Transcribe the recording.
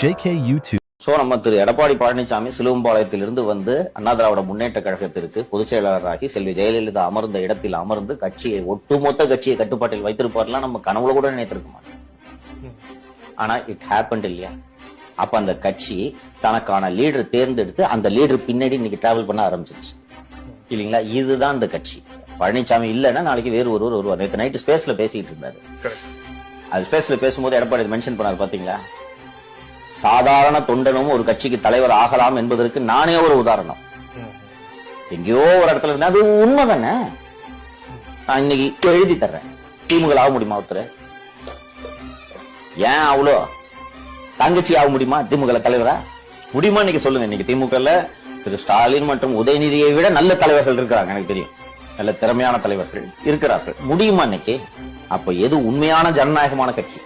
JK YouTube. So நம்ம திரு எடப்பாடி பழனிசாமி சிலுவம்பாளையத்திலிருந்து வந்து அண்ணா திராவிட முன்னேற்ற கழகத்திற்கு பொதுச் செயலாளராகி செல்வி ஜெயலலிதா அமர்ந்த இடத்தில் அமர்ந்து கட்சியை ஒட்டுமொத்த கட்சியை கட்டுப்பாட்டில் வைத்திருப்பார்லாம் நம்ம கனவுல கூட நினைத்திருக்க மாட்டோம். ஆனா இட் ஹேப்பன் இல்லையா? அப்ப அந்த கட்சி தனக்கான லீடர் தேர்ந்தெடுத்து அந்த லீடர் பின்னாடி இன்னைக்கு டிராவல் பண்ண ஆரம்பிச்சிருச்சு. இல்லைங்களா? இதுதான் அந்த கட்சி. பழனிசாமி இல்லைன்னா நாளைக்கு வேறு ஒருவர் வருவார். நேற்று நைட்டு ஸ்பேஸ்ல பேசிட்டு இருந்தாரு. அது ஸ்பேஸ்ல பேசும்போது எடப்பாடி மென்ஷன் பண்ணாரு பாத்தீங்களா? சாதாரண தொண்டனும் ஒரு கட்சிக்கு தலைவர் ஆகலாம் என்பதற்கு நானே ஒரு உதாரணம். எங்கேயோ ஒரு இடத்துல இருந்தா அது உண்மைதானே? நான் இன்னைக்கு எழுதி தர்றேன். திமுக ஆக முடியுமா ஒருத்தர்? ஏன் அவ்வளோ? தங்கச்சி ஆக முடியுமா திமுக தலைவரா? முடியுமா இன்னைக்கு சொல்லுங்க. இன்னைக்கு திமுகல திரு ஸ்டாலின் மற்றும் உதயநிதியை விட நல்ல தலைவர்கள் இருக்கிறாங்க எனக்கு தெரியும். நல்ல திறமையான தலைவர்கள் இருக்கிறார்கள். முடியுமா இன்னைக்கு? அப்ப எது உண்மையான ஜனநாயகமான கட்சி?